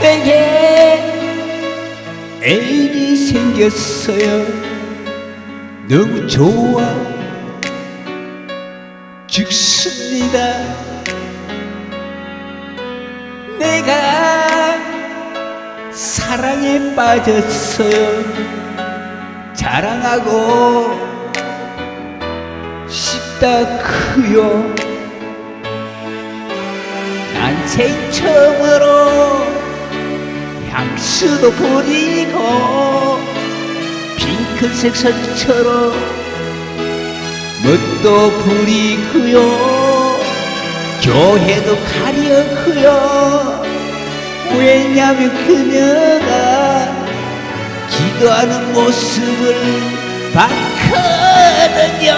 내게 애인이 생겼어요. 너무 좋아. 죽습니다. 내가 사랑에 빠졌어요. 자랑하고 싶다 크요. 난 생일 처음으로 향수도 뿌리고 핑크색 선처럼 뭣도 부리고요. 교회도 가려고요. 왜냐면 그녀가 기도하는 모습을 봤거든요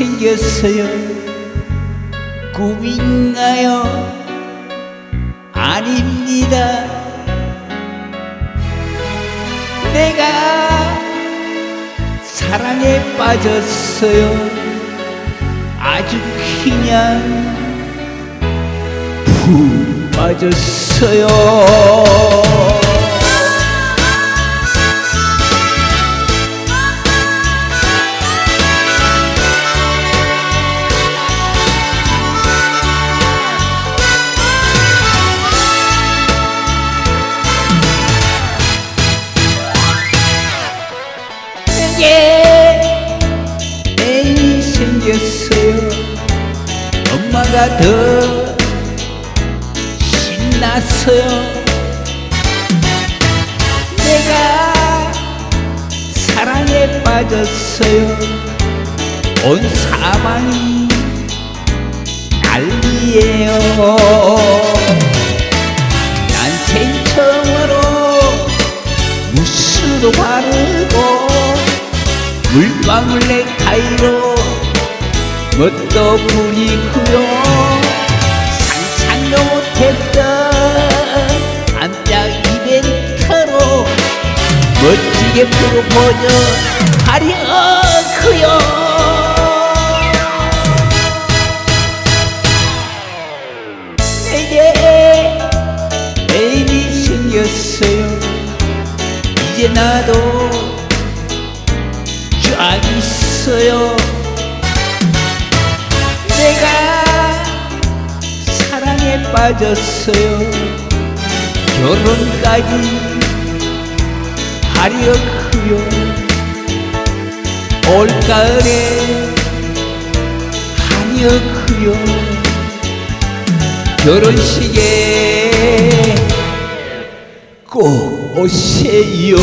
생겼어요. 꿈인가요? 아닙니다. 내가 사랑에 빠졌어요. 아주 그냥 푹 빠졌어요 엄마가 더 신났어요. 내가 사랑에 빠졌어요. 온 사방이 난리예요. 난 생일 처음으로 무스도 바르고 물방울 넥타이로 뭣도 부리고요 상상도 못했던 깜짝 이벤트로 멋지게 프로포즈 하려고요 내게 애인이 생겼어요. 이제 나도 쫙 있어요 내가 사랑에 빠졌어요. 결혼까지 하려고요. 올가을에 하려고요. 결혼식에 꼭 오세요